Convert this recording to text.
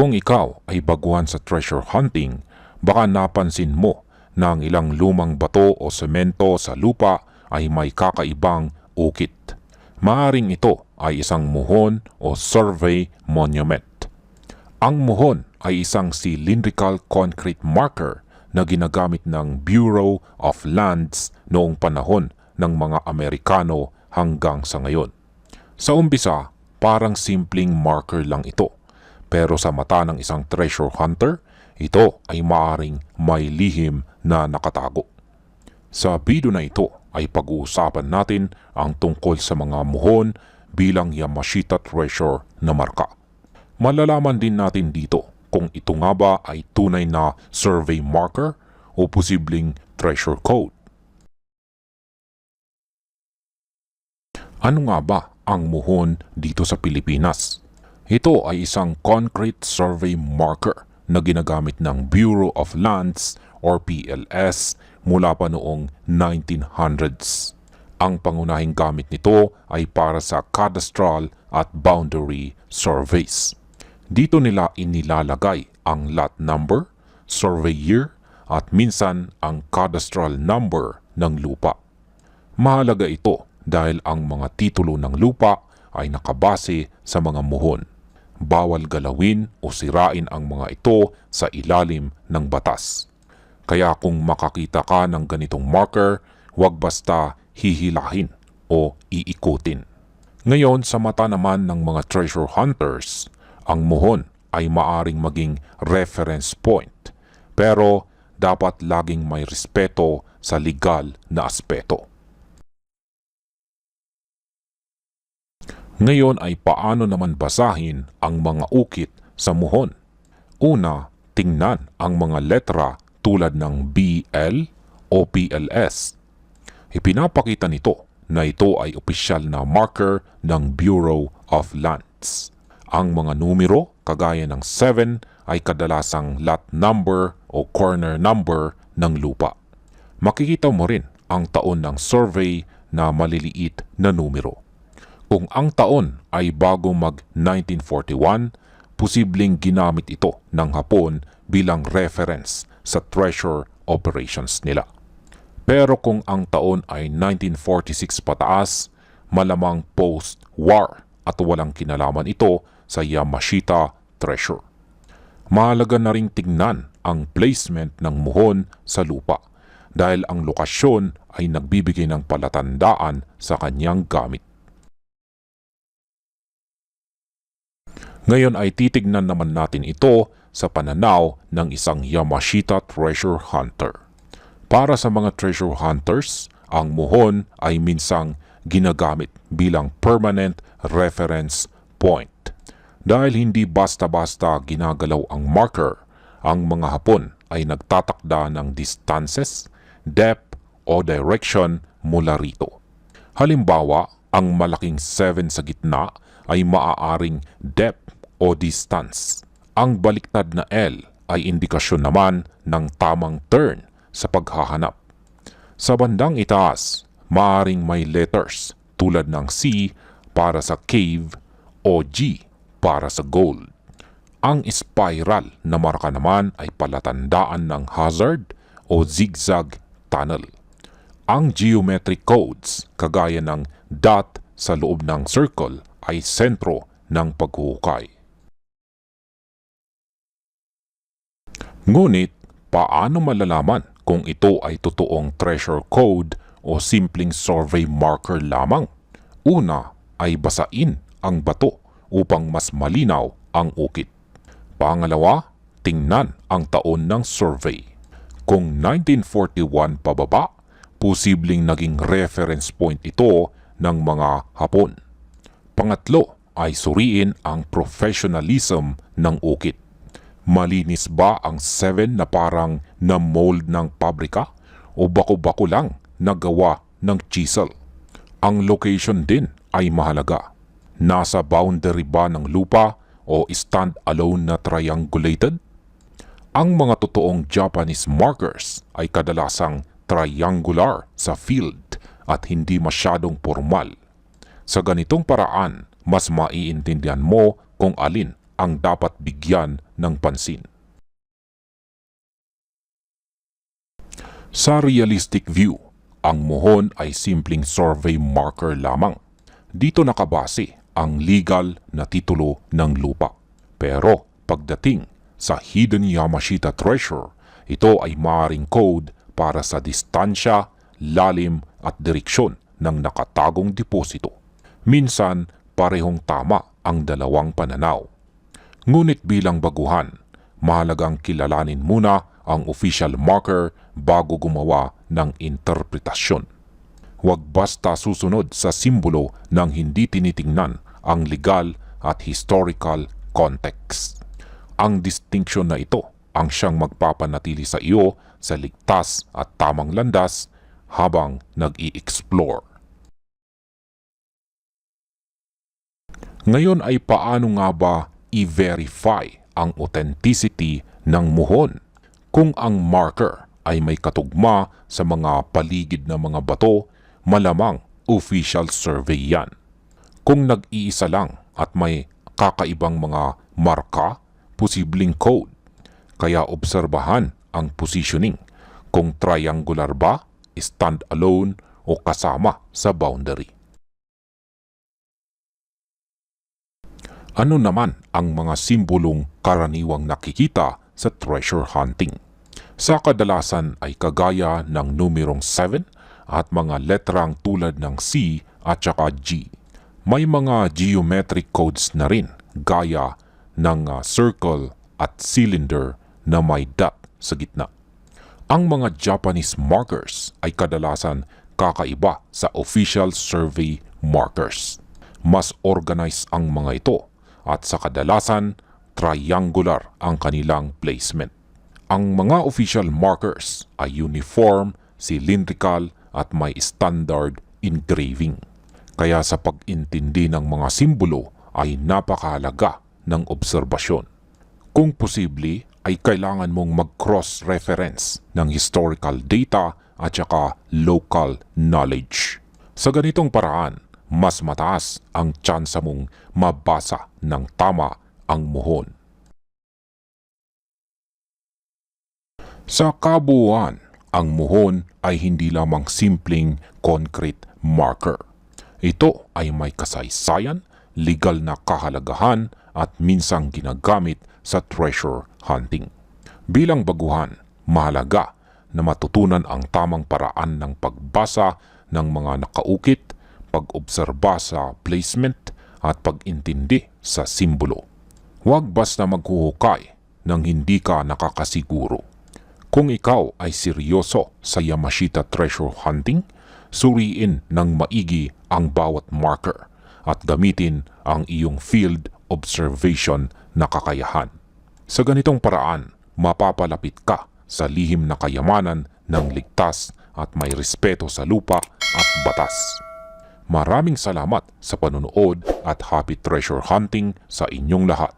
Kung ikaw ay baguhan sa treasure hunting, baka napansin mo na ang ilang lumang bato o semento sa lupa ay may kakaibang ukit. Maaring ito ay isang muhon o survey monument. Ang muhon ay isang cylindrical concrete marker na ginagamit ng Bureau of Lands noong panahon ng mga Amerikano hanggang sa ngayon. Sa umpisa, parang simpleng marker lang ito. Pero sa mata ng isang treasure hunter, ito ay maaring may lihim na nakatago. Sa video na ito ay pag-uusapan natin ang tungkol sa mga muhon bilang Yamashita treasure na marka. Malalaman din natin dito kung ito nga ba ay tunay na survey marker o posibleng treasure code. Ano nga ba ang muhon dito sa Pilipinas? Ito ay isang concrete survey marker na ginagamit ng Bureau of Lands or PLS mula pa noong 1900s. Ang pangunahing gamit nito ay para sa cadastral at boundary surveys. Dito nila inilalagay ang lot number, survey year, at minsan ang cadastral number ng lupa. Mahalaga ito dahil ang mga titulo ng lupa ay nakabase sa mga muhon. Bawal galawin o sirain ang mga ito sa ilalim ng batas. Kaya kung makakita ka ng ganitong marker, huwag basta hihilahin o iikutin. Ngayon sa mata naman ng mga treasure hunters, ang muhon ay maaring maging reference point pero dapat laging may respeto sa legal na aspeto. Ngayon ay paano naman basahin ang mga ukit sa muhon? Una, tingnan ang mga letra tulad ng BL o PLS. Ipinapakita nito na ito ay opisyal na marker ng Bureau of Lands. Ang mga numero kagaya ng 7 ay kadalasang lot number o corner number ng lupa. Makikita mo rin ang taon ng survey na maliliit na numero. Kung ang taon ay bago mag 1941, posibleng ginamit ito ng Hapon bilang reference sa treasure operations nila. Pero kung ang taon ay 1946 pataas, malamang post-war at walang kinalaman ito sa Yamashita treasure. Mahalaga na ring tignan ang placement ng muhon sa lupa dahil ang lokasyon ay nagbibigay ng palatandaan sa kanyang gamit. Ngayon ay titignan naman natin ito sa pananaw ng isang Yamashita treasure hunter. Para sa mga treasure hunters, ang muhon ay minsang ginagamit bilang permanent reference point. Dahil hindi basta-basta ginagalaw ang marker, ang mga Hapon ay nagtatakda ng distances, depth o direction mula rito. Halimbawa, ang malaking 7 sa gitna ay maaaring depth o distance. Ang baliktad na L ay indikasyon naman ng tamang turn sa paghahanap. Sa bandang itaas, maaring may letters tulad ng C para sa cave o G para sa gold. Ang spiral na marka naman ay palatandaan ng hazard o zigzag tunnel. Ang geometric codes kagaya ng dot sa loob ng circle ay sentro ng paghuhukay. Ngunit, paano malalaman kung ito ay totoong treasure code o simpleng survey marker lamang? Una ay basain ang bato upang mas malinaw ang ukit. Pangalawa, tingnan ang taon ng survey. Kung 1941 pababa, posibleng naging reference point ito ng mga Hapon. Pangatlo ay suriin ang professionalism ng ukit. Malinis ba ang 7 na parang na-mold ng pabrika o bako-bako lang nagawa ng chisel? Ang location din ay mahalaga. Nasa boundary ba ng lupa o stand-alone na triangulated? Ang mga totoong Japanese markers ay kadalasang triangular sa field at hindi masyadong formal. Sa ganitong paraan, mas maiintindihan mo kung alin ang dapat bigyan ng pansin. Sa realistic view, ang muhon ay simpleng survey marker lamang. Dito nakabase ang legal na titulo ng lupa. Pero pagdating sa hidden Yamashita treasure, ito ay maaaring code para sa distansya, lalim at direksyon ng nakatagong deposito. Minsan, parehong tama ang dalawang pananaw. Ngunit bilang baguhan, mahalagang kilalanin muna ang official marker bago gumawa ng interpretasyon. Huwag basta susunod sa simbolo ng hindi tinitingnan ang legal at historical context. Ang distinction na ito ang siyang magpapanatili sa iyo sa ligtas at tamang landas habang nag-i-explore. Ngayon ay paano nga ba i-verify ang authenticity ng muhon kung ang marker ay may katugma sa mga paligid na mga bato, malamang official survey yan. Kung nag-iisa lang at may kakaibang mga marka, posibleng code. Kaya obserbahan ang positioning kung triangular ba, stand alone o kasama sa boundary. Ano naman ang mga simbolong karaniwang nakikita sa treasure hunting? Sa kadalasan ay kagaya ng numerong 7 at mga letrang tulad ng C at saka G. May mga geometric codes na rin gaya ng uh, circle at cylinder na may dot sa gitna. Ang mga Japanese markers ay kadalasan kakaiba sa official survey markers. Mas organized ang mga ito at sa kadalasan triangular ang kanilang placement. Ang mga official markers ay uniform, cylindrical at may standard engraving. Kaya sa pag-intindi ng mga simbolo ay napakahalaga ng obserbasyon. Kung posible ay kailangan mong mag-cross-reference ng historical data at saka local knowledge. Sa ganitong paraan, mas mataas ang tsansa mong mabasa ng tama ang muhon. Sa kabuuan, ang muhon ay hindi lamang simpleng concrete marker. Ito ay may kasaysayan, legal na kahalagahan at minsang ginagamit sa treasure hunting. Bilang baguhan, mahalaga na matutunan ang tamang paraan ng pagbasa ng mga nakaukit, pag-obserba sa placement at pag-intindi sa simbolo. Huwag basta maghuhukay nang hindi ka nakakasiguro. Kung ikaw ay seryoso sa Yamashita treasure hunting, suriin ng maigi ang bawat marker at gamitin ang iyong field observation na kakayahan. Sa ganitong paraan, mapapalapit ka sa lihim na kayamanan ng ligtas at may respeto sa lupa at batas. Maraming salamat sa panonood at happy treasure hunting sa inyong lahat.